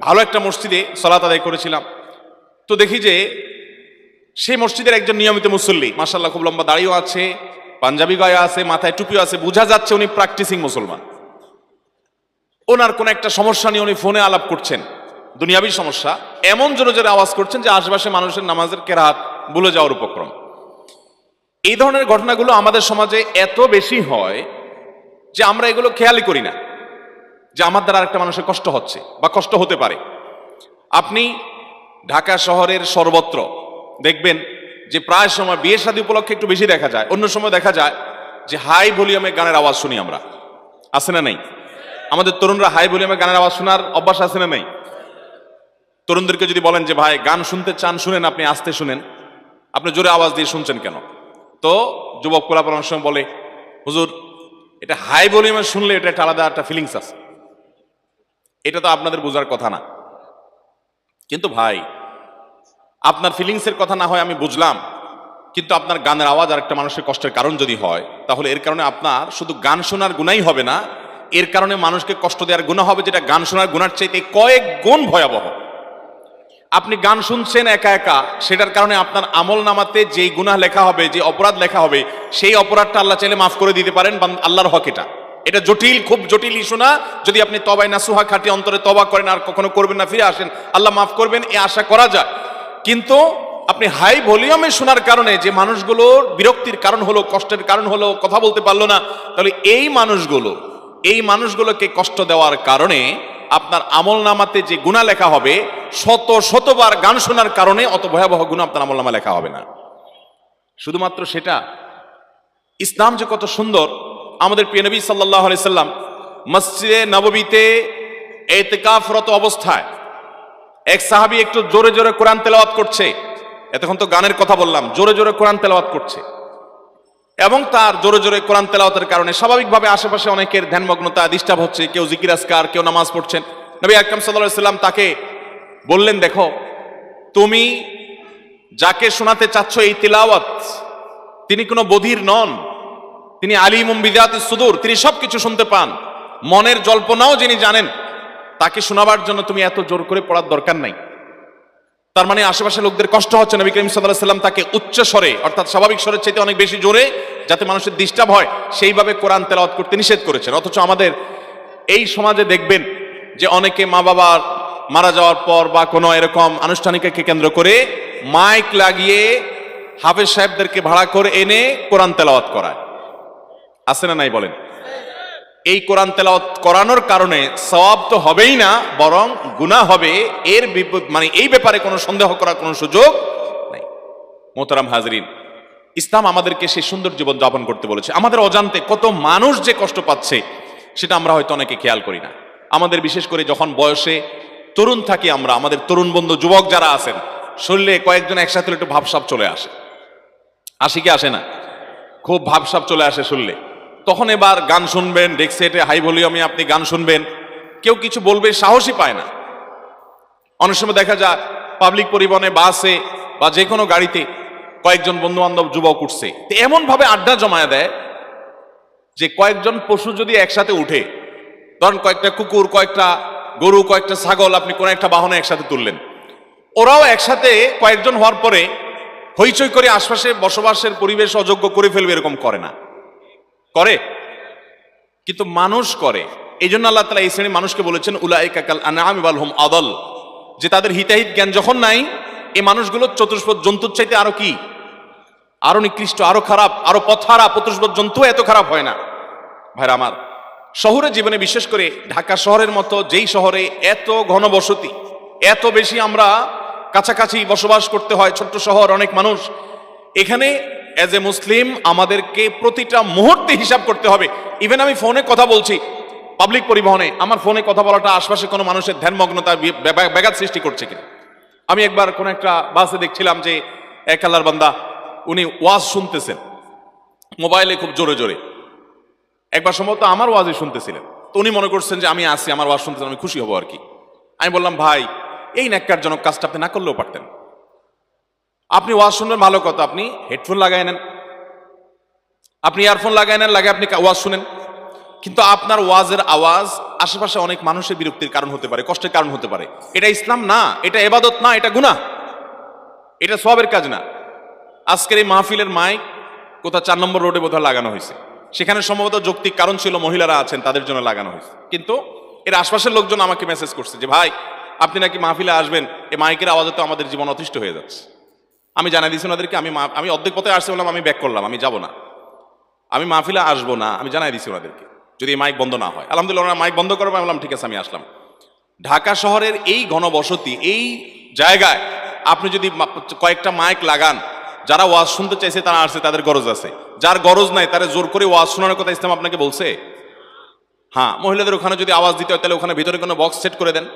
ভালো একটা মসজিদে সলাত আদায় করেছিলাম। তো দেখি যে সেই মসজিদের একজন নিয়মিত মুসল্লি মাসাল্লাহ খুব লম্বা দাড়িও আছে, পাঞ্জাবি গায়ে আছে, মাথায় টুপিও আছে, বোঝা যাচ্ছে উনি প্র্যাকটিসিং মুসলমান। ওনার কোনো একটা সমস্যা নিয়ে উনি ফোনে আলাপ করছেন। দুনিয়াবী সমস্যা। এমন জোরে জোরে আওয়াজ করছেন যে আশেপাশে মানুষের নামাজের কেরাত, ভুলে যাওয়ার উপক্রম। এই ধরনের ঘটনাগুলো আমাদের সমাজে এত বেশি হয় যে আমরা এগুলো খেয়ালই করি না। যে আমার দ্বারা আরেকটা মানুষের কষ্ট হচ্ছে বা কষ্ট হতে পারে। আপনি ঢাকা শহরের সর্বত্র দেখবেন যে প্রায় সময় বিয়ে শাদী উপলক্ষে একটু বেশি দেখা যায়। অন্য সময় দেখা যায় যে হাই ভলিউমে গানের আওয়াজ শুনি আমরা। আছে না নেই? আমাদের তরুণরা হাই ভলিউমে গানের আওয়াজ শোনার অভ্যাস আছে না নেই? তরুণদেরকে যদি বলেন যে, ভাই, গান শুনতে চান, শুনেন, আপনি আসতে শুনেন। আপনি জোরে আওয়াজ দিয়ে শুনছেন কেন? তো যুবক অনেক সময় বলে, হুজুর, এটা হাই ভলিউমে শুনলে এটা একটা আলাদা একটা ফিলিংস আছে। এটা তো আপনাদের বোঝার কথা না। কিন্তু ভাই, আপনার ফিলিংসের কথা না হয় আমি বুঝলাম, কিন্তু আপনার গানের আওয়াজ আর একটা মানুষের কষ্টের কারণ যদি হয়, তাহলে এর কারণে আপনার শুধু গান শোনার গুণাই হবে না, এর কারণে মানুষকে কষ্ট দেওয়ার গুণা হবে যেটা গান শোনার গুণার চাইতে কয়েক গুণ ভয়াবহ। আপনি গান শুনছেন একা একা, সেটার কারণে আপনার আমল নামাতে যেই গুনাহ লেখা হবে, যে অপরাধ লেখা হবে, সেই অপরাধটা আল্লাহ চাইলে মাফ করে দিতে পারেন আল্লাহর হক এটা। এটা জটিল, খুব জটিল ইস্যু না। যদি আপনি তবাই না সুহা খাটি অন্তরে তবা করেন, আর কখনো করবেন না, ফিরে আসেন। আল্লাহ মাফ করবেন, এ আশা করা যায়। কিন্তু আপনি হাই ভলিউমে শোনার কারণে যে মানুষগুলোর বিরক্তির কারণ হলো, কষ্টের কারণ হলো, কথা বলতে পারল না, তাহলে এই মানুষগুলো, এই মানুষগুলোকে কষ্ট দেওয়ার কারণে আপনার আমল নামাতে যে গুণা লেখা হবে, শত, শতবার গান শোনার কারণে অত ভয়াবহ গুণ আপনার আমল নামা লেখা হবে না। শুধুমাত্র সেটা, ইসলাম যে কত সুন্দর আমাদের প্রিয় নবী সাল্লাহ সাল্লাম মসজিদে নববীতে এতেকাফরত অবস্থায় এক সাহাবি একটু জোরে জোরে কোরআন তেলাওয়াত করছে। এতক্ষণ তো গানের কথা বললাম, জোরে জোরে কোরআন তেলাওয়াত করছে। এবং তার জোরে জোরে কোরআন তেলাওয়াতের কারণে স্বাভাবিকভাবে আশেপাশে অনেকের ধ্যানমগ্নতা, ডিস্টার্ব হচ্ছে, কেউ জিকির আসকার কেউ নামাজ পড়ছেন। নবী আকরাম সাল্লাহ সাল্লাম তাকে বললেন, দেখো, তুমি যাকে শোনাতে চাচ্ছ এই তেলাওয়াত, তিনি কোনো বধির নন। তিনি আলিমুম বিদাত সুদূর, তিনি সবকিছু শুনতে পান। মনের জল্পনাও যিনি জানেন, তাকে শোনাবার জন্য তুমি এত জোর করে পড়ার দরকার নাই। তার মানে আশেপাশে লোকদের কষ্ট হচ্ছে, নবী করিম সাল্লাহ সাল্লাম তাকে উচ্চ স্বরে, অর্থাৎ স্বাভাবিক স্বরের চাইতে অনেক বেশি জোরে, যাতে মানুষের ডিস্টার্ব হয়, সেইভাবে কোরআন তেলাওয়াত করতে নিষেধ করেছেন। অথচ আমাদের এই সমাজে দেখবেন যে অনেকে মা বাবার মারা যাওয়ার পর বা কোনো এরকম আনুষ্ঠানিককে কেন্দ্র করে মাইক লাগিয়ে হাফেজ সাহেবদেরকে ভাড়া করে এনে কোরআন তেলাওয়াত করায়। আছে না নাই বলেন? এই কোরআন তেলাওয়াত করানোর কারণে সওয়াব তো হবেই না, বরং গুনাহ হবে। এর বিপ- মানে এই ব্যাপারে কোনো সন্দেহ করার কোনো সুযোগ নাই। মোহতারাম হাজরিন, ইসলাম আমাদেরকে সেই সুন্দর জীবন যাপন করতে বলেছে। আমাদের অজান্তে কত মানুষ যে কষ্ট পাচ্ছে, সেটা আমরা হয়তো অনেকে খেয়াল করি না। আমাদের বিশেষ করে যখন বয়সে তরুণ থাকি আমরা, আমাদের তরুণ বন্ধু যুবক যারা আছেন শরীরে কয়েকজন একসাথে একটু ভাবসাব চলে আসে। আসি কি আসে না? খুব ভাবসাব চলে আসে শুনলে। তখন এবার গান শুনবেন ডেক্সেটে হাই ভলিউমে আপনি গান শুনবেন। কেউ কিছু বলবে, সাহসই পায় না। অনেক সময় দেখা যায় পাবলিক পরিবহনে বাসে বা যে কোনো গাড়িতে কয়েকজন বন্ধু বান্ধব যুবক উঠছে। তো এমন ভাবে আড্ডা জমায় দেয় যে কয়েকজন পশু যদি একসাথে উঠে, ধরেন কয়েকটা কুকুর, কয়েকটা গরু, কয়েকটা ছাগল, আপনি কোনো একটা বাহনে একসাথে তুললেন। ওরাও একসাথে কয়েকজন হওয়ার পরে হইচই করে আশপাশে বসবাসের পরিবেশ অযোগ্য করে ফেলবে, এরকম করে না। করে, কিন্তু মানুষ করে। এই জন্য আল্লাহ তালা এই শ্রেণির মানুষকে বলেছেন উলাইকাকাল আনাম ইবাল হুম আদল। যে তাদের হিতাহিত জ্ঞান যখন নাই, এই মানুষগুলো চতুষ্পদ জন্তুর চাইতে আরও কি? আরও নিকৃষ্ট, আরও খারাপ, আরও পথারা চতুষ্পদ জন্তু এত খারাপ হয় না। ভাইরা আমার শহরের জীবনে বিশেষ করে ঢাকা শহরের মতো যেই শহরে এত ঘনবসতি, এত বেশি আমরা কাছাকাছি বসবাস করতে হয়, ছোট্ট শহর, অনেক মানুষ, এখানে অ্যাজ এ মুসলিম আমাদেরকে প্রতিটা মুহূর্তে হিসাব করতে হবে। ইভেন আমি ফোনে কথা বলছি পাবলিক পরিবহনে, আমার ফোনে কথা বলাটা আশপাশে কোনো মানুষের ধ্যানমগ্নতা ব্যাঘাত সৃষ্টি করছে কিনা। আমি একবার কোন একটা বাসে দেখছিলাম যে এক আল্লাহর বান্দা, উনি ওয়াজ শুনতেছেন। মোবাইলে খুব জোরে জোরে। একবার সম্ভবত আমার ওয়াজে শুনতেছিলেন। তো উনি মনে করছেন যে আমি আসি আমার ওয়াজ শুনতেছেন, আমি খুশি হব আর কি। আমি বললাম, ভাই, এই ন্যাক্কারজনক কাজটা আপনি না করলেও পারতেন। আপনি ওয়াজ শুনবেন, ভালো কথা। আপনি হেডফোন লাগাই নেন। আপনি ইয়ারফোন লাগাই নেন, লাগে আপনি ওয়াজ শুনেন। কিন্তু আপনার ওয়াজের আওয়াজ আশেপাশে অনেক মানুষের বিরক্তির কারণ হতে পারে, কষ্টের কারণ হতে পারে। এটা ইসলাম না, এটা এবাদত না, এটা গুনাহ। এটা সবের কাজ না। আজকের এই মাহফিলের মাইক কোথাও চার নম্বর রোডে বোধহয় লাগানো হয়েছে। সেখানে সম্ভবত যৌক্তিক কারণ ছিল মহিলারা আছেন, তাদের জন্য লাগানো হয়েছে। কিন্তু এর আশপাশের লোকজন আমাকে মেসেজ করছে যে, ভাই, আপনি নাকি মাহফিলে আসবেন এই মাইকের আওয়াজে তো আমাদের জীবন অতিষ্ঠ হয়ে যাচ্ছে। আমি জানাই দিয়েছি ওনাদেরকে, আমি আমি অর্ধেক পথে আসতে বললাম, আমি ব্যাক করলাম, আমি যাব না। আমি মাহফিলে আসব না, আমি জানাই দিয়েছি ওনাদেরকে, যদি মাইক বন্ধ না হয়। আলহামদুলিল্লাহ, ওনারা মাইক বন্ধ করবে বললাম, ঠিক আছে, আমি আসলাম। ঢাকা শহরের এই ঘনবসতি, এই জায়গায় আপনি যদি কয়েকটা মাইক লাগান, যারা ওয়াজ শুনতে চাইছে, তারা আসছে, তাদের গরজ আছে। যার গরজ নাই, তারা জোর করে ওয়াজ শোনানোর কথা ইসলাম আপনাকে বলছে। হ্যাঁ মহিলাদের ওখানে যদি আওয়াজ দিতে হয়, তাহলে ওখানে ভিতরে কোনো বক্স সেট করে দেন।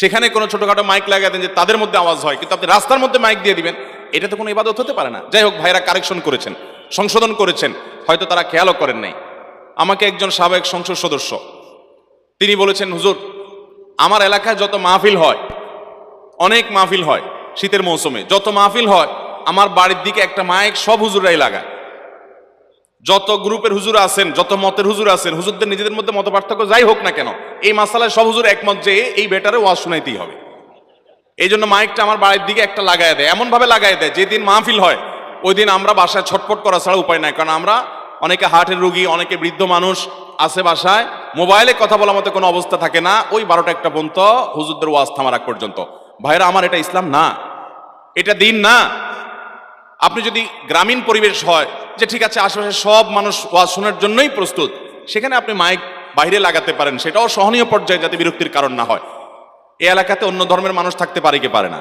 সেখানে কোনো ছোটোখাটো মাইক লাগিয়ে দেন যে তাদের মধ্যে আওয়াজ হয়, কিন্তু আপনি রাস্তার মধ্যে মাইক দিয়ে দিবেন। এটা তো কোনো ইবাদত হতে পারে না। যাই হোক, ভাইরা কারেকশন করেছেন, সংশোধন করেছেন, হয়তো তারা খেয়ালও করেন নাই। আমাকে একজন সাবেক সংসদ সদস্য, তিনি বলেছেন, হুজুর, আমার এলাকায় যত মাহফিল হয়, অনেক মাহফিল হয় শীতের মৌসুমে। যত মাহফিল হয়, আমার বাড়ির দিকে একটা মাইক সব হুজুরাই লাগায়। যত গ্রুপের হুজুর আছেন, যত মতের হুজুর আছেন, হুজুরদের নিজেদের মধ্যে মত পার্থক্য যাই হোক না কেন, এই মাসালায় সব হুজুর একমত যে, এই বেটারে ওয়াজ শোনাইতেই হবে। এই জন্য মাইকটা আমার বাড়ির দিকে একটা লাগাই দেয় এমন ভাবে লাগাই দেয়, যেদিন মাহফিল হয় ওই দিন আমরা বাসায় ছটফট করা ছাড়া উপায় নাই, কারণ আমরা অনেকে হার্টের রুগী, অনেকে বৃদ্ধ মানুষ আছে বাসায় মোবাইলে কথা বলার মতো কোনো অবস্থা থাকে না, ওই বারোটা একটা পর্যন্ত হুজুরদের ওয়াজ থামার আগ পর্যন্ত। ভাইরা আমার এটা ইসলাম না, এটা দিন না। আপনি যদি গ্রামীণ পরিবেশ হয়, যে ঠিক আছে, আশেপাশে সব মানুষ ওয়াজ শোনার জন্যই প্রস্তুত, সেখানে আপনি মাইক বাইরে লাগাতে পারেন, সেটাও সহনীয় পর্যায়ে যাতে বিরক্তির কারণ না হয়। এই এলাকাতে অন্য ধর্মের মানুষ থাকতে পারে কি পারে না।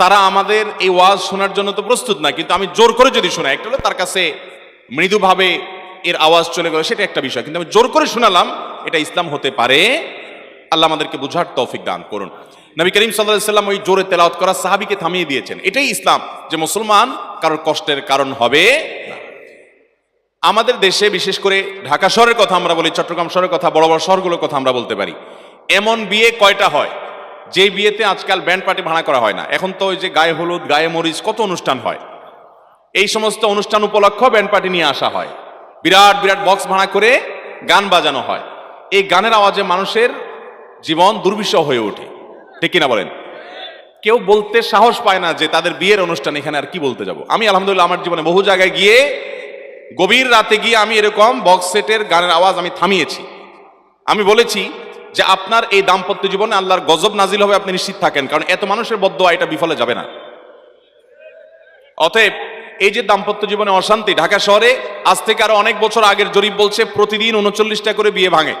তারা আমাদের এই ওয়াজ শোনার জন্য তো প্রস্তুত না, কিন্তু আমি জোর করে যদি শোনাই, একটা হলো তার কাছে মৃদুভাবে এর আওয়াজ চলে গেল, সেটা একটা বিষয়। কিন্তু আমি জোর করে শোনালাম, এটা ইসলাম হতে পারে। আল্লাহ আমাদেরকে বুঝার তৌফিক দান করুন। নবী করিম সাল্লাম ওই জোরে তেলাওয়াত করা সাহাবিকে থামিয়ে দিয়েছেন। এটাই ইসলাম, যে মুসলমান কারোর কষ্টের কারণ হবে আমাদের দেশে, বিশেষ করে ঢাকা শহরের কথা আমরা বলি, চট্টগ্রাম শহরের কথা, বড় বড় শহরগুলোর কথা আমরা বলতে পারি এমন বিয়ে কয়টা হয়? যে বিয়েতে আজকাল ব্যান্ড পার্টি ভাড়া করা হয় না। এখন তো ওই যে গায়ে হলুদ, গায়ে মরিচ, কত অনুষ্ঠান হয়? এই সমস্ত অনুষ্ঠান উপলক্ষ ব্যান্ড পার্টি নিয়ে আসা হয়। বিরাট বিরাট বক্স ভাড়া করে গান বাজানো হয়। এই গানের আওয়াজে মানুষের জীবন দুর্বিষহ হয়ে ওঠে। ঠিক কিনা বলেন? কেউ বলতে সাহস পায় না যে তাদের বিয়ের অনুষ্ঠান এখানে আর কি বলতে যাব। আমি আলহামদুলিল্লাহ আমার জীবনে বহু জায়গায় গিয়ে গভীর রাতে গিয়ে আমি এরকম বক্স সেটের গানের আওয়াজ আমি থামিয়েছি। আমি বলেছি যে আপনার এই দাম্পত্য জীবনে আল্লাহর গজব নাজিল হবে, আপনি নিশ্চিত থাকেন। কারণ এত মানুষের বদ্ধ এটা বিফলে যাবে না। অতএব এই যে দাম্পত্য জীবনে অশান্তি, ঢাকা শহরে আজ থেকে আরও অনেক বছর আগের জরিপ বলছে, প্রতিদিন উনচল্লিশটা করে বিয়ে ভাঙে।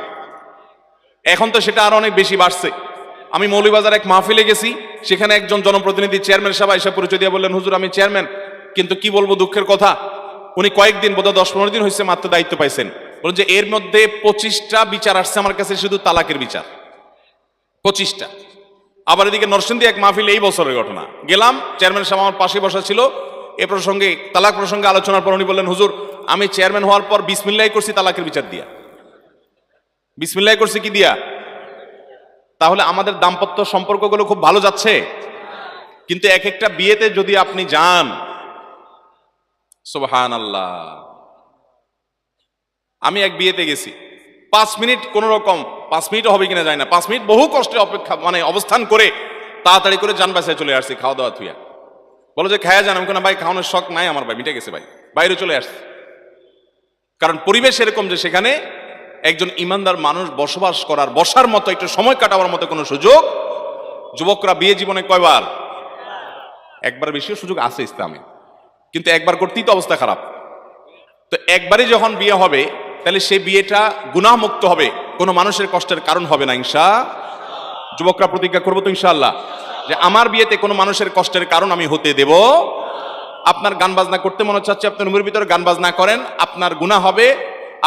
এখন তো সেটা আরও অনেক বেশি বাড়ছে। আমি মৌলিবাজার এক মাহফিলে গেছি, সেখানে একজন জনপ্রতিনিধি চেয়ারম্যান সাহেব এসে পরিচয় দিয়ে বললেন, হুজুর, আমি চেয়ারম্যান, কিন্তু কি বলব দুঃখের কথা? উনি কয়েকদিন, বোধহয় দশ পনেরো দিন হয়েছে মাত্র দায়িত্ব পাইছেন। বলুন যে এর মধ্যে পঁচিশটা বিচার আসছে আমার কাছে শুধু তালাকের বিচার। পঁচিশটা। আবার এদিকে নরসিংদী এক মাহফিল এই বছরের ঘটনা। গেলাম, চেয়ারম্যান সাহেব আমার পাশে বসা ছিল। এ প্রসঙ্গে, তালাক প্রসঙ্গে আলোচনার পর উনি বললেন, হুজুর, আমি চেয়ারম্যান হওয়ার পর বিসমিল্লাই করছি, তালাকের বিচার দিয়া। বিসমিল্লাই করছি কি দিয়া? তাহলে আমাদের দাম্পত্য সম্পর্কগুলো খুব ভালো যাচ্ছে। কিন্তু এক একটা বিয়েতে যদি আপনি যান সুবহান আল্লাহ আমি এক বিয়েতে গেছি। পাঁচ মিনিট কোন রকম, পাঁচ মিনিটও হবে কিনা যায় না। পাঁচ মিনিট বহু কষ্টে অপেক্ষা মানে অবস্থান করে তাড়াতাড়ি করে যান বাসায় চলে আসছি, খাওয়া দাওয়া থুইয়া। বলো যে, খায়া যান, আমি কোনো ভাই, খাওয়ানোর শখ নাই আমার ভাই, মিটে গেছে ভাই। বাইরে চলে আসছে। কারণ পরিবেশ এরকম যে সেখানে একজন ইমানদার মানুষ বসবাস করার, বসার মতো, একটু সময় কাটাবার মতো কোনো সুযোগ, যুবকরা বিয়ে জীবনে কয়বার? একবার বেশিও সুযোগ আছে ইসলামে। কিন্তু একবার করতেই তো অবস্থা খারাপ। তো একবারই যখন বিয়ে হবে তাহলে সে বিয়েটা গুনাহমুক্ত হবে। কোনো মানুষের কষ্টের কারণ হবে না, ইনশা। যুবকরা প্রতিজ্ঞা করব তো, ইনশাআল্লাহ। যে আমার বিয়েতে কোনো মানুষের কষ্টের কারণ আমি হতে দেব। আপনার গান বাজনা করতে মনে চাচ্ছে আপনি রুমের ভিতরে গান বাজনা করেন, আপনার গুনাহ হবে,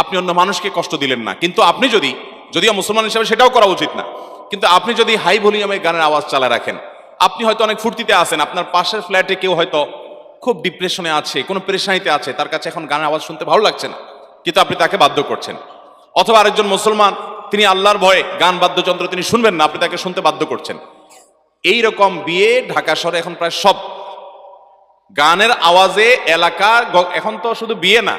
আপনি অন্য মানুষকে কষ্ট দিলেন না। কিন্তু আপনি যদি, যদিও মুসলমান হিসাবে সেটাও করা উচিত না, কিন্তু আপনি যদি হাই ভলিউমে গানের আওয়াজ চালা রাখেন, আপনি হয়তো অনেক ফুর্তিতে আছেন, আপনার পাশের ফ্ল্যাটে কেউ হয়তো খুব ডিপ্রেশনে আছে, কোনো পেরেশানিতে আছে, তার কাছে এখন গানের আওয়াজ শুনতে ভালো লাগছে না। কিন্তু আপনি তাকে বাধ্য করছেন। অথবা আরেকজন মুসলমান, তিনি আল্লাহর ভয়ে গান বাদ্যযন্ত্র তিনি শুনবেন না, আপনি তাকে শুনতে বাধ্য করছেন। এই রকম বিয়ে ঢাকা শহরে এখন প্রায় সব। গানের আওয়াজে এলাকা এখন তো শুধু বিয়ে না।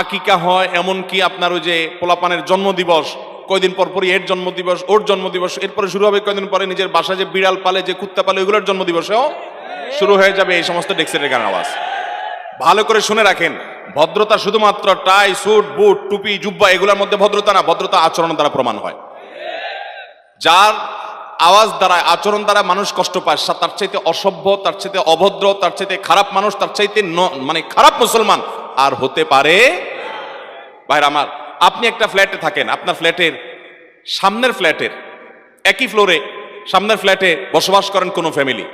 আকিকা হয়, এমনকি আপনার ওই যে পোলাপানের জন্মদিবস, কয়দিন পর পরই এর জন্মদিবস, ওর জন্মদিবস, এরপরে শুরু হবে কয়দিন পরে নিজের বাসায় যে বিড়াল পালে, যে কুত্তা পালে, ওইগুলোর জন্মদিবসেও শুরু হয়ে যাবে এই সমস্ত ডেক্সেটের গান আওয়াজ। ভালো করে শুনে রাখেন। ভদ্রতা শুধুমাত্র টাই, স্যুট, বুট, টুপি, জুব্বা, এগুলোর মধ্যে ভদ্রতা না, ভদ্রতা আচরণ দ্বারা প্রমাণ হয়। যার আওয়াজ দ্বারা, আচরণ দ্বারা মানুষ কষ্ট পায় তার চাইতে অসভ্য, তার চাইতে অভদ্র, তার চাইতে খারাপ মানুষ, তার চাইতে মানে খারাপ মুসলমান আর হতে পারে ভাইর আমার, আপনি একটা ফ্ল্যাটে থাকেন, আপনার ফ্ল্যাটের সামনের ফ্ল্যাটের, একই ফ্লোরে সামনের ফ্ল্যাটে বসবাস করেন কোনো ফ্যামিলি।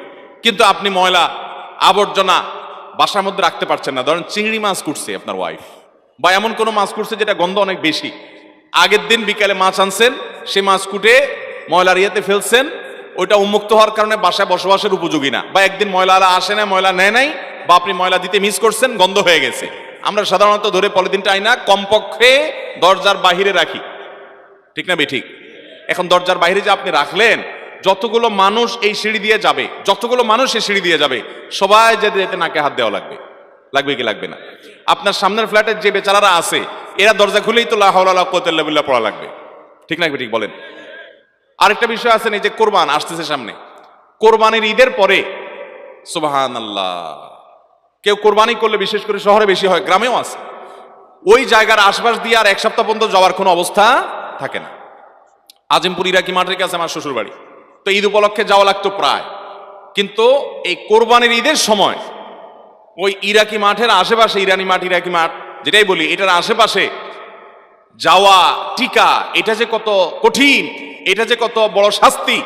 কিন্তু আপনি ময়লা, আবর্জনা বাসার মধ্যে রাখতে পারছেন না। ধরেন চিংড়ি মাছ কুটছে আপনার ওয়াইফ বা এমন কোনো মাছ কুটছে যেটা গন্ধ অনেক বেশি। আগের দিন বিকালে মাছ আনছেন, সে মাছ কুটে ময়লার ইয়েতে ফেলছেন, ওইটা উন্মুক্ত হওয়ার কারণে বাসায় বসবাসের উপযোগী না। বা একদিন ময়লারা আসে না ময়লা নেয় নাই, বা আপনি ময়লা দিতে মিস করছেন, গন্ধ হয়ে গেছে। আমরা সাধারণত ধরে পলিথিনটা আইনা কমপক্ষে দরজার বাহিরে রাখি। ঠিক না বে ঠিক? এখন দরজার বাইরে যে আপনি রাখলেন যতগুলো মানুষ এই সিঁড়ি দিয়ে যাবে, যতগুলো মানুষ এই সিঁড়ি দিয়ে যাবে, সবাই যেতে যেতে নাকে হাত দেওয়া লাগবে। লাগবে কি লাগবে না? আপনার সামনের ফ্ল্যাটের যে বেচারারা আছে, এরা দরজা খুলেই তো লাহাউলা পড়া লাগবে। ঠিক না ঠিক বলেন? আরেকটা বিষয় আছে এই যে কোরবান আসতেছে সামনে। কোরবানির ঈদের পরে সুবাহান আল্লাহ কেউ কোরবানি করলে বিশেষ করে শহরে বেশি হয়, গ্রামেও আছে। ওই জায়গার আশপাশ দিয়ে আর এক সপ্তাহ পর্যন্ত যাওয়ার কোনো অবস্থা থাকে না। আজিমপুর, ইরাকি মাঠের কাছে আমার শ্বশুর বাড়ি তো ঈদ উপলক্ষে যাওয়া লাগতো প্রায়। কিন্তু এই কোরবানির ঈদের সময় ওই ইরাকি মাঠের আশেপাশে, ইরানি মাঠ, ইরাকি মাঠ, যেটাই বলি, এটার আশেপাশে যাওয়া টিকা, এটা যে কত কঠিন, এটা যে কত বড় শাস্তি।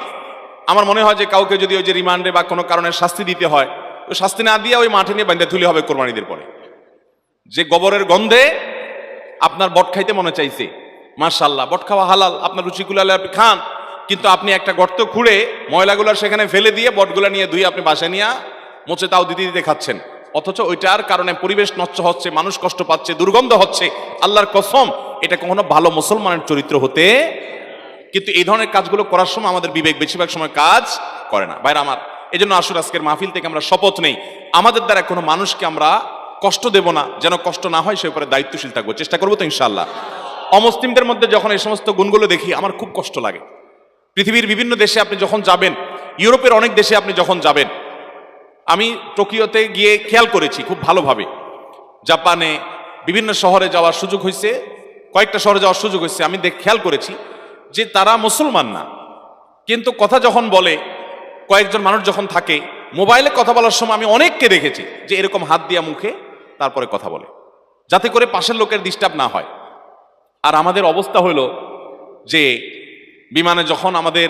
আমার মনে হয় যে কাউকে যদি ওই যে রিমান্ডে বা কোনো কারণে শাস্তি দিতে হয় ওই শাস্তি না দিয়ে ওই মাঠে নিয়ে বান্ধে তুলে হবে কোরবানিদের পরে। যে গোবরের গন্ধে আপনার বট খাইতে মনে চাইছে মার্শাল্লাহ বট খাওয়া হালাল, আপনার রুচিগুলালে আপনি খান। কিন্তু আপনি একটা গর্ত খুঁড়ে ময়লাগুলো সেখানে ফেলে দিয়ে বটগুলা নিয়ে ধুয়ে আপনি বাসায় নিয়ে মোচে তাও দিতে দিতে খাচ্ছেন। অথচ ওইটার কারণে পরিবেশ নষ্ট হচ্ছে, মানুষ কষ্ট পাচ্ছে, দুর্গন্ধ হচ্ছে। আল্লাহর কসম, এটা কখনো ভালো মুসলমানের চরিত্র হতে কিন্তু এই ধরনের কাজগুলো করার সময় আমাদের বিবেক বেশিরভাগ সময় কাজ করে না। বাইরে আমার এই জন্য আসুন আজকের মাহফিল থেকে আমরা শপথ নেই। আমাদের দ্বারা কোনো মানুষকে আমরা কষ্ট দেব না, যেন কষ্ট না হয় সে উপরে দায়িত্বশীল থাকব। চেষ্টা করব তো ইনশাল্লাহ অমুসলিমদের মধ্যে যখন এই সমস্ত গুণগুলো দেখি, আমার খুব কষ্ট লাগে। পৃথিবীর বিভিন্ন দেশে আপনি যখন যাবেন, ইউরোপের অনেক দেশে আপনি যখন যাবেন, আমি টোকিওতে গিয়ে খেয়াল করেছি খুব ভালোভাবে। জাপানে বিভিন্ন শহরে যাওয়ার সুযোগ হয়েছে, কয়েকটা শহরে যাওয়ার সুযোগ হয়েছে, আমি দেখ, খেয়াল করেছি যে তারা মুসলমান না। কিন্তু কথা যখন বলে, কয়েকজন মানুষ যখন থাকে, মোবাইলে কথা বলার সময় আমি অনেককে দেখেছি যে এরকম হাত দিয়া মুখে তারপরে কথা বলে, যাতে করে পাশের লোকের ডিস্টার্ব না হয়। আর আমাদের অবস্থা হলো যে বিমানে যখন আমাদের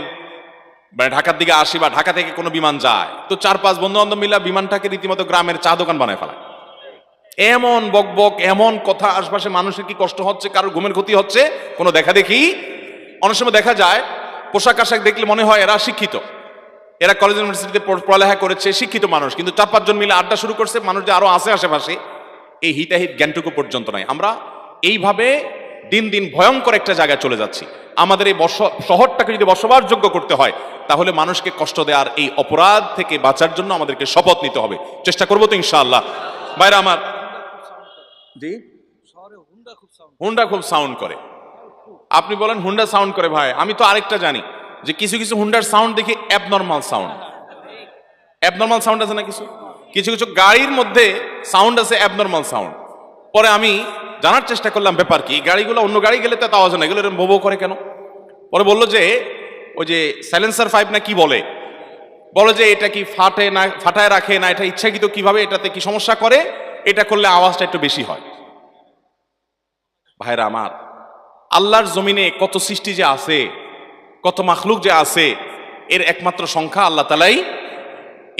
মানে ঢাকার দিকে আসি বা ঢাকা থেকে কোনো বিমান যায়, তো চার পাঁচ বন্ধু বান্ধব মিলা বিমানটাকে রীতিমতো গ্রামের চা দোকান বানায় ফেলায়। এমন বকবক, এমন কথা আশপাশে মানুষের কি কষ্ট হচ্ছে, কারোর ঘুমের ক্ষতি হচ্ছে, কোনো দেখা দেখি? অনেক সময় দেখা যায়, পোশাক আশাক দেখলে মনে হয় এরা শিক্ষিত। এরা কলেজ ইউনিভার্সিটিতে পড়ালেখা করেছে, শিক্ষিত মানুষ, কিন্তু চার পাঁচজন মিলে আড্ডা শুরু করছে, মানুষ যে আরও আছে আশেপাশে, এই হিতাহিত জ্ঞানটুকু পর্যন্ত নয় আমরা এইভাবে দিন দিন ভয়ঙ্কর একটা জায়গায় চলে যাচ্ছি। আমাদের এই শহরটাকে যদি বসবাসযোগ্য করতে হয় তাহলে মানুষকে কষ্ট দেওয়ার এই অপরাধ থেকে বাঁচার জন্য আমাদেরকে শপথ নিতে হবে। চেষ্টা করব তো ইনশাআল্লাহ। বাইরে আমার জি? শহরে হুন্ডা খুব সাউন্ড হুন্ডা খুব সাউন্ড করে। আপনি বলেন হুন্ডা সাউন্ড করে ভাই। আমি তো আরেকটা জানি যে কিছু কিছু হুন্ডার সাউন্ড দেখি অ্যাবনর্মাল সাউন্ড অ্যাবনর্মাল সাউন্ড আছে না কিছু? কিছু কিছু গাড়ির মধ্যে সাউন্ড আছে অ্যাবনর্মাল সাউন্ড পরে আমি জানার চেষ্টা করলাম ব্যাপার কি, গাড়িগুলো অন্য গাড়ি গেলে তো আওয়াজ না এগুলো এরকম ভোবো করে কেন? পরে বলল যে, ওই যে সাইলেন্সার ফাইভ না কি বলে? বলো যে, এটা কি ফাটে না, ফাটায় রাখে না, এটা ইচ্ছাকৃত কীভাবে, এটাতে কি সমস্যা করে? এটা করলে আওয়াজটা একটু বেশি হয়। ভাইরা আমার, আল্লাহর জমিনে কত সৃষ্টি যে আছে, কত মাখলুক যে আছে, এর একমাত্র সংখ্যা আল্লাহ তালাই,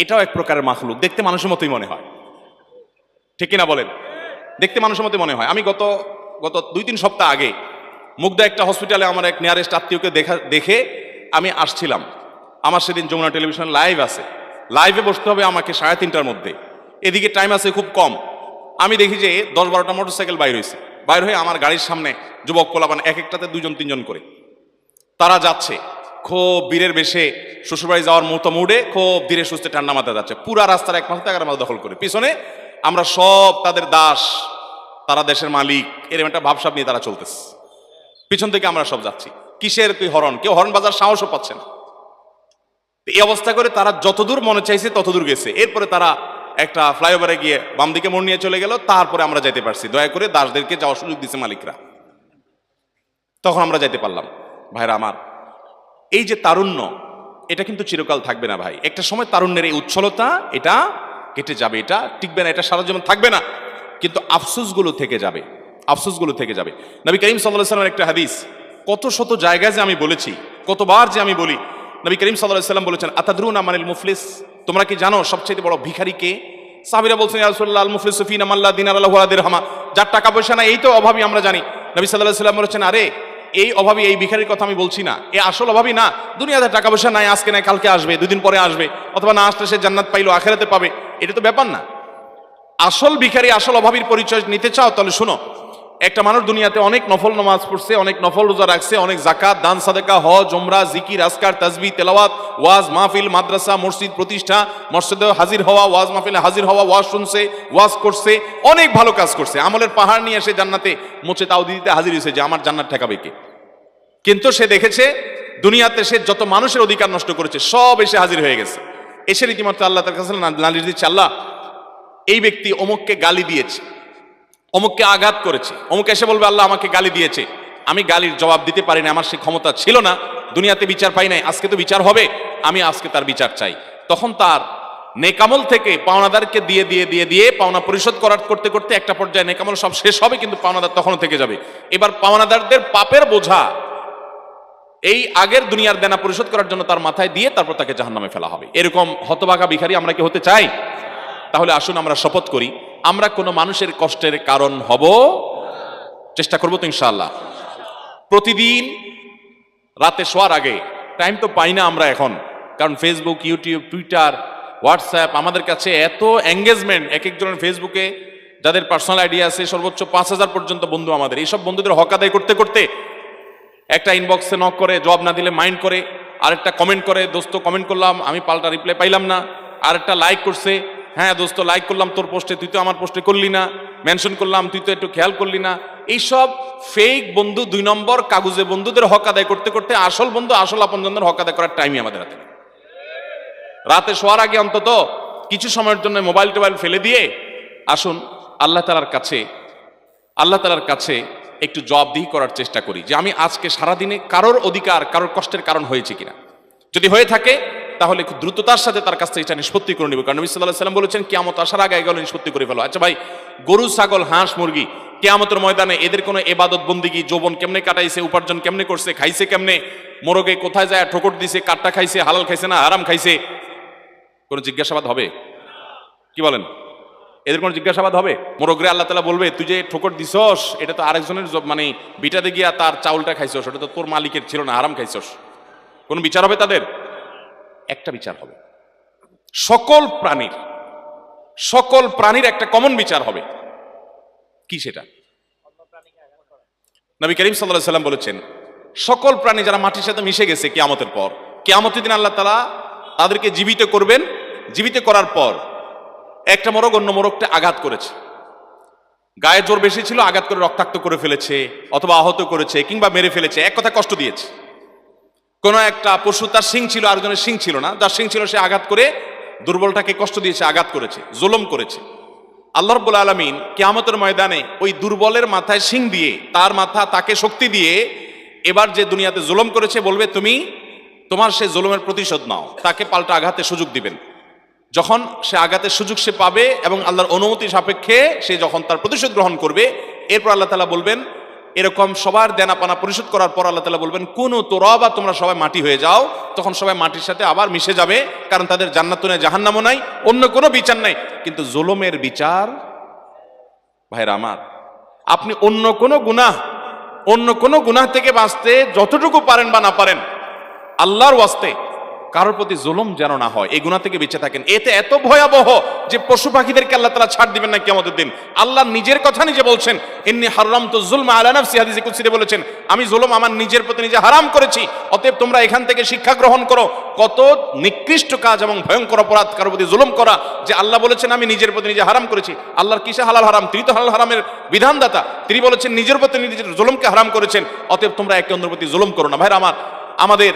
এটাও এক প্রকারের মাখলুক। দেখতে মানুষের মতোই মনে হয়। ঠিক কিনা বলেন? দেখতে মানুষের মতোই মনে হয়। আমি গত গত দুই, তিন সপ্তাহ আগে মুগ্ধা একটা হসপিটালে আমার এক নিয়ারেস্ট আত্মীয়কে দেখা, দেখে আমি আসছিলাম। আমার সেদিন যমুনা টেলিভিশন লাইভ আছে। লাইভে বসতে হবে আমাকে সাড়ে তিনটার মধ্যে। এদিকে টাইম আছে খুব কম। আমি দেখি যে দশ বারোটা মোটরসাইকেল বাইর হয়েছে বাইর হয়ে আমার গাড়ির সামনে যুবক, পোলাপান এক একটাতে দুজন তিনজন করে। তারা যাচ্ছে। খুব বীরের বেশে শ্বশুরবাড়ি যাওয়ার মতো মুডে খুব ধীরে সুস্থে ঠান্ডা মাথায় যাচ্ছে। পুরা রাস্তার এক মাথা মাথা দখল করে। পিছনে আমরা সব তাদের দাস, তারা দেশের মালিক এরকম একটা ভাবসাব নিয়ে তারা চলতেছে। পিছন থেকে আমরা সব যাচ্ছি। কিসের তুই হরণ? কেউ হরণ বাজার সাহসও পাচ্ছে না। এই অবস্থা করে তারা যতদূর মনে চাইছে ততদূর গেছে। এরপরে তারা একটা ফ্লাইওভারে গিয়ে বাম দিকে মোড় নিয়ে চলে গেল। তারপরে আমরা যেতে পারছি। দয়া করে দাসদেরকে যাওয়ার সুযোগ দিছে মালিকরা। তখন আমরা যাইতে পারলাম। ভাইরা আমার, এই যে তারুণ্য, এটা কিন্তু চিরকাল থাকবে না ভাই। একটা সময় তারুণ্যের এই উচ্ছলতা, এটা কেটে যাবে, এটা টিকবে না, এটা সারা জীবন থাকবে না। কিন্তু আফসোসগুলো থেকে যাবে, আফসোসগুলো থেকে যাবে। নবী করিম সাল্লাহ সাল্লামের একটা হাদিস, কত শত জায়গায় যে আমি বলেছি, কতবার যে আমি বলি, নবী করিম সাল্লাহ সাল্লাম বলেছেন, আতাদরুন আমানিল মুফলিস? তোমরা কি জানো সবচেয়ে বড় ভিখারি কে? সাহাবিরা বলছেন ইয়ারসুল্লাহ আল মুফলিস সুফিন আমাল্লাহ দিনার আল্লাহ হামা যার টাকা পয়সা না এই তো অভাবী আমরা জানি। নবী সাল্লাহ সাল্লাম বলেছেন, আরে এই অভাবী এই ভিখারির কথা আমি বলছি না। এ আসল অভাবী না। দুনিয়াতে টাকা পয়সা নাই, আজকে নাই, কালকে আসবে, দুদিন পরে আসবে, অথবা না আসলে সে জান্নাত পাইলো, আখেরাতে পাবে। এটা তো ব্যাপার না। আসল ভিখারি, আসল অভাবীর পরিচয় নিতে চাও, তাহলে শোনো একটা মানুষ দুনিয়াতে অনেক নফল নমাজ পড়ছে, অনেক নফল রোজা রাখছে, অনেক জাকাত দান, সাদেকা, হজ ওমরা জিকির আসকার তাজবি তেলাওয়াত, ওয়াজ, মাহফিল, মাদ্রাসা, মসজিদ, প্রতিষ্ঠা, মসজিদে হাজির হওয়া, ওয়াজ মাহফিলে হাজির হওয়া, ওয়াজ শুনছে, ওয়াজ করছে, অনেক ভালো কাজ করছে। আমলের পাহাড় নিয়ে এসে জান্নাতে মোচে তাও দিতে হাজির হয়েছে যে, আমার জান্নাত ঠেকাবে কে? কিন্তু সে দেখেছে, দুনিয়াতে সে যত মানুষের অধিকার নষ্ট করেছে, সব এসে হাজির হয়ে গেছে। এসে রীতিমতো আল্লাহ তার কাছে নালিশ দিচ্ছে, আল্লাহ, এই ব্যক্তি অমুককে গালি দিয়েছে অমুককে আঘাত করেছে। অমুক এসে বলবে, আল্লাহ আমাকে গালি দিয়েছে। আমি গালির জবাব দিতে পারি না আমার সে ক্ষমতা ছিল না। দুনিয়াতে বিচার পাই নাই, আজকে তো বিচার হবে, আমি আজকে তার বিচার চাই। তখন তার নেকামল থেকে পাওনাদারকে দিয়ে দিয়ে দিয়ে দিয়ে পাওনা পরিশোধ করার করতে করতে একটা পর্যায়ে নেকামল সব শেষ হবে, কিন্তু পাওনাদার তখনও থেকে যাবে। এবার পাওনাদারদের পাপের বোঝা, এই আগের দুনিয়ার দেনা পরিশোধ করার জন্য তার মাথায় দিয়ে তারপর তাকে জাহান্নামে ফেলা হবে। এরকম হতবাগা ভিখারি আমরা কি হতে চাই? তাহলে আসুন আমরা শপথ করি। আমরা কোনো মানুষের কষ্টের কারণ হব? চেষ্টা করব তো ইনশাআল্লাহ। প্রতিদিন রাতে শোয়ার আগে টাইম তো পাই না আমরা এখন। কারণ ফেসবুক ইউটিউব টুইটার হোয়াটসঅ্যাপ আমাদের কাছে এত এঙ্গেজমেন্ট এক একজনের ফেসবুকে যাদের পার্সোনাল আইডিয়া আছে, সর্বোচ্চ পাঁচ হাজার পর্যন্ত বন্ধু আমাদের। এইসব বন্ধুদের হক আদায় করতে করতে একটা ইনবক্সে নক করে, জবাব না দিলে মাইন্ড করে, আরেকটা কমেন্ট করে, দোস্ত কমেন্ট করলাম, আমি পাল্টা রিপ্লাই পাইলাম না। আরেকটা লাইক করছে হ্যাঁ দোস্ত লাইক করলাম তোর পোস্টে তুই তো আমার পোস্টে করলি না। মেনশন করলাম, তুই তো একটু খেয়াল করলি না। এইসব ফেক বন্ধু, দুই নম্বর কাগজে বন্ধুদের হক আদায় করতে করতে আসল বন্ধু, আসল আপনজনদের হক আদায় করার টাইমই আমাদের হাতে রাতে শোয়ার আগে অন্তত কিছু সময়ের জন্য মোবাইল টোবাইল ফেলে দিয়ে আসুন, আল্লাহ তালার কাছে, আল্লাহ তালার কাছে একটু জবাবদিহি করার চেষ্টা করি যে আমি আজকে সারাদিনে কারোর অধিকার, কারোর কষ্টের কারণ হয়েছে কিনা। যদি হয়ে থাকে তাহলে দ্রুততার সাথে তার কাছ থেকে এটা নিষ্পত্তি করে নিব। কারণ নবী সাল্লাহ সাল্লাম বলেছেন, কেয়ামত আসার আগে এগুলো নিষ্পত্তি করে ফেলো। আচ্ছা ভাই, গরু, ছাগল, হাঁস, মুরগি, কেয়ামতের ময়দানে এদের কোনো এবাদত বন্দিগি যৌবন কেমনে কাটাইছে? উপার্জন কেমনে করছে? খাইছে কেমনে? মোরগে কোথায় যায়? ঠোকর দিছে? কাটটা খাইছে? হালাল খাইছে না আরাম খাইছে? কোনো জিজ্ঞাসাবাদ হবে? কি বলেন? এদের কোনো জিজ্ঞাসাবাদ হবে? মোরগরে আল্লাহ তালা বলবে, তুই যে ঠোকর দিছস, এটা তো আরেকজনের মানে বিটাতে গিয়া তার চাউলটা খাইছস, ওটা তো তোর মালিকের ছিল না আরাম খাইছস। কোনো বিচার হবে তাদের? একটা বিচার হবে। সকল প্রাণীর সকল প্রাণীর একটা কমন বিচার হবে। কি সেটা? নবী করিম সাল্লাহ সাল্লাম বলেছেন, সকল প্রাণী যারা মাটির সাথে মিশে গেছে কেয়ামতের পর, কিয়ামতের দিন আল্লাহ তালা তাদেরকে জীবিত করবেন। জীবিত করার পর একটা মোরগ অন্য মোরগটা আঘাত করেছে। গায়ে জোর বেশি ছিল, আঘাত করে রক্তাক্ত করে ফেলেছে, অথবা আহত করেছে কিংবা মেরে ফেলেছে, এক কথা কষ্ট দিয়েছে। কোনো একটা পশু, তার সিং ছিল, আরেকজনের সিং ছিল না। যার সিং ছিল, সে আঘাত করে দুর্বলটাকে কষ্ট দিয়েছে আঘাত করেছে, জুলুম করেছে। আল্লাহ রব্বুল আলমিন কেয়ামতের ময়দানে ওই দুর্বলের মাথায় সিং দিয়ে, তার মাথা, তাকে শক্তি দিয়ে এবার যে দুনিয়াতে জুলুম করেছে, বলবে, তুমি তোমার সে জুলুমের প্রতিশোধ নাও। তাকে পাল্টা আঘাতে সুযোগ দিবেন। যখন সে আঘাতের সুযোগ সে পাবে এবং আল্লাহর অনুমতি সাপেক্ষে সে যখন তার প্রতিশোধ গ্রহণ করবে, এরপর আল্লাহ তালা বলবেন এরকম সবার দেনা পানা পরিশোধ করার পর আল্লাহ তালা বলবেন, কোন তোরবা, তোমরা সবাই মাটি হয়ে যাও। তখন সবাই মাটির সাথে আবার মিশে যাবে, কারণ তাদের জান্নাত নেই, জাহান্নামও নাই, অন্য কোনো বিচার নাই। কিন্তু জুলুমের বিচার, ভাইরা আমার, আপনি অন্য কোনো গুনাহ, অন্য কোনো গুনাহ থেকে বাঁচতে যতটুকু পারেন বা না পারেন, আল্লাহর ওয়াস্তে কারোর প্রতি জুলুম যেন না হয়, এই গুণা থেকে বেঁচে থাকেন। এতে এত ভয়াবহ যে পশু পাখিদেরকে আল্লাহ তালা ছাড় দিবেন না কেমতের দিন। আল্লাহ নিজের কথা নিজে বলছেন এমনি হারাম তো জুলমা আলা নাফসি হাদিসে বলেছেন, আমি জুলুম আমার নিজের প্রতি নিজে হারাম করেছি, অতএব তোমরা এখান থেকে শিক্ষা গ্রহণ করো। কত নিকৃষ্ট কাজ এবং ভয়ঙ্কর অপরাধ কারোর প্রতি জুলুম করা, যে আল্লাহ বলেছেন, আমি নিজের প্রতি নিজে হারাম করেছি আল্লাহর কিসে হালাল হারাম? তিনি তো হালাল হারামের বিধানদাতা। তিনি বলেছেন, নিজের প্রতি নিজের জুলুমকে হারাম করেছেন, অতএব তোমরা একে অন্যের প্রতি জুলুম করো না। ভাইরা, আমার, আমাদের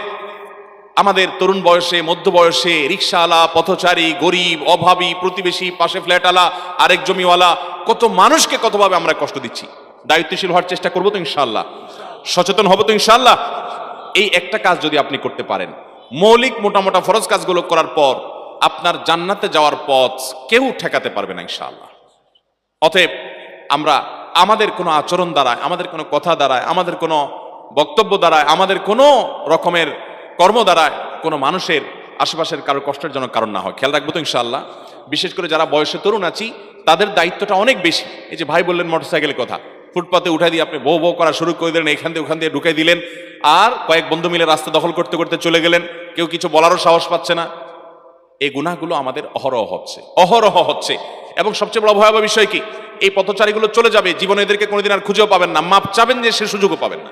আমাদের তরুণ বয়সে, মধ্য বয়সে রিক্সাওয়ালা পথচারী, গরিব, অভাবী, প্রতিবেশী, পাশে ফ্ল্যাটওয়ালা, আরেক জমিওয়ালা, কত মানুষকে কতভাবে আমরা কষ্ট দিচ্ছি। দায়িত্বশীল হওয়ার চেষ্টা করব তো ইনশাল্লাহ সচেতন হব তো ইনশাল্লাহ এই একটা কাজ যদি আপনি করতে পারেন, মৌলিক মোটা মোটা ফরজ কাজগুলো করার পর, আপনার জান্নাতে যাওয়ার পথ কেউ ঠেকাতে পারবে না ইনশাআল্লাহ। অতএব আমরা আমাদের কোনো আচরণ দ্বারায়, আমাদের কোনো কথা দ্বারায়, আমাদের কোনো বক্তব্য দ্বারায়, আমাদের কোনো রকমের কর্ম দ্বারা কোনো মানুষের আশেপাশের কারও কষ্টের জন্য কারণ না হয়। খেয়াল রাখব তো ইনশাআল্লাহ। বিশেষ করে যারা বয়সে তরুণ আছি, তাদের দায়িত্বটা অনেক বেশি। এই যে ভাই বললেন মোটরসাইকেলের কথা, ফুটপাতে উঠাই দিয়ে আপনি বউ বউ করা শুরু করে দিলেন, এখান দিয়ে ওখান দিয়ে ঢুকাই দিলেন, আর কয়েক বন্ধু মিলে রাস্তা দখল করতে করতে চলে গেলেন, কেউ কিছু বলারও সাহস পাচ্ছে না। এই গুণাগুলো আমাদের অহরহ হচ্ছে অহরহ হচ্ছে। এবং সবচেয়ে বড় ভয়াবহ বিষয় কি? এই পথচারীগুলো চলে যাবে, জীবনে এদেরকে কোনোদিন আর খুঁজেও পাবেন না, মাপ চাবেন যে সে সুযোগও পাবেন না।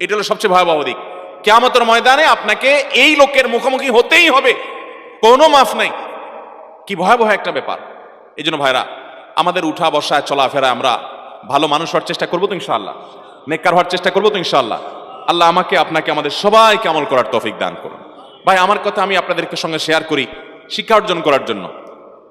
এটা হলো সবচেয়ে ভয়াবহ দিক। কেয়ামতের ময়দানে আপনাকে এই লোকের মুখোমুখি হতেই হবে। কোনো মাফ নাই। কি ভয়াবহ একটা ব্যাপার। এই জন্য ভাইরা, আমাদের উঠা বসায় চলাফেরা আমরা ভালো মানুষ হওয়ার চেষ্টা করব তো ইনশাআল্লাহ। নেককার হওয়ার চেষ্টা করব তো ইনশাআল্লাহ। আল্লাহ আমাকে, আপনাকে আমাদের সবাইকে আমল করার তৌফিক দান করুন। ভাই, আমার কথা আমি আপনাদেরকে সঙ্গে শেয়ার করি শিক্ষা অর্জন করার জন্য।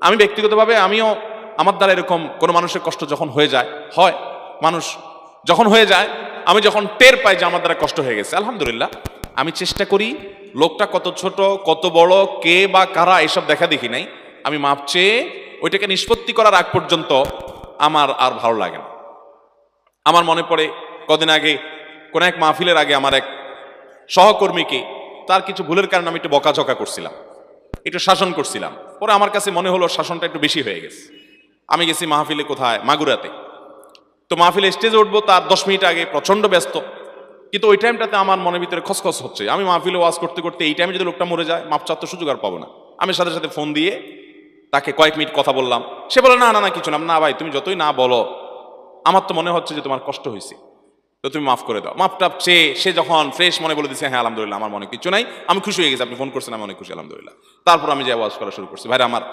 আমি ব্যক্তিগতভাবে আমিও, আমার দ্বারা এরকম কোনো মানুষের কষ্ট যখন হয়ে যায়, হয়, মানুষ যখন হয়ে যায় আমি যখন টের পাই যে আমার দ্বারা কষ্ট হয়ে গেছে, আলহামদুলিল্লাহ, আমি চেষ্টা করি, লোকটা কত ছোট, কত বড়, কে বা কারা, এসব দেখা দেখি নাই। আমি মাপ চেয়ে ওইটাকে নিষ্পত্তি করার আগ পর্যন্ত আমার আর ভালো লাগে না। আমার মনে পড়ে, কদিন আগে, কোনো এক মাহফিলের আগে আমার এক সহকর্মীকে, তার কিছু ভুলের কারণে আমি একটু বকাঝকা করছিলাম। একটু শাসন করছিলাম। পরে আমার কাছে মনে হলো শাসনটা একটু বেশি হয়ে গেছে। আমি গেছি মাহফিলে কোথায়? মাগুরাতে। তো মাহফিলে স্টেজে উঠবো, তার দশ মিনিট আগে প্রচণ্ড ব্যস্ত। কিন্তু ওই টাইমটাতে আমার মনের ভিতরে খসখস হচ্ছে। আমি মাহফিলে ওয়াজ করতে করতে এই টাইমে যদি লোকটা মরে যায় মাপ তো সুযোগ আর পাবো না। আমি সাথে সাথে ফোন দিয়ে তাকে কয়েক মিনিট কথা বললাম। সে বলে, না না না, কিছু না। না, ভাই, তুমি যতই না বলো, আমার তো মনে হচ্ছে যে তোমার কষ্ট হয়েছে। তো তুমি মাফ করে দাও। মাফ টাপ চেয়ে সে যখন ফ্রেশ মনে বলে দিচ্ছে হ্যাঁ আলহামদুলিল্লাহ, আমার মনে কিছু নাই। আমি খুশি হয়ে গেছি, আপনি ফোন করছেন, আমি অনেক খুশি, আলহামদুলিল্লাহ। তারপর আমি যে আওয়াজ করা শুরু করছি। ভাই আমার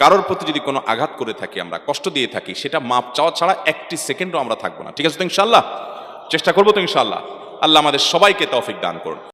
কারোর প্রতি যদি কোনো আঘাত করে থাকি, আমরা কষ্ট দিয়ে থাকি, সেটা মাপ চাওয়া ছাড়া একটি সেকেন্ডও আমরা থাকব না। ঠিক আছে তো ইনশাল্লাহ চেষ্টা করব তো ইনশাল্লাহ আল্লাহ আমাদের সবাইকে তৌফিক দান করুন।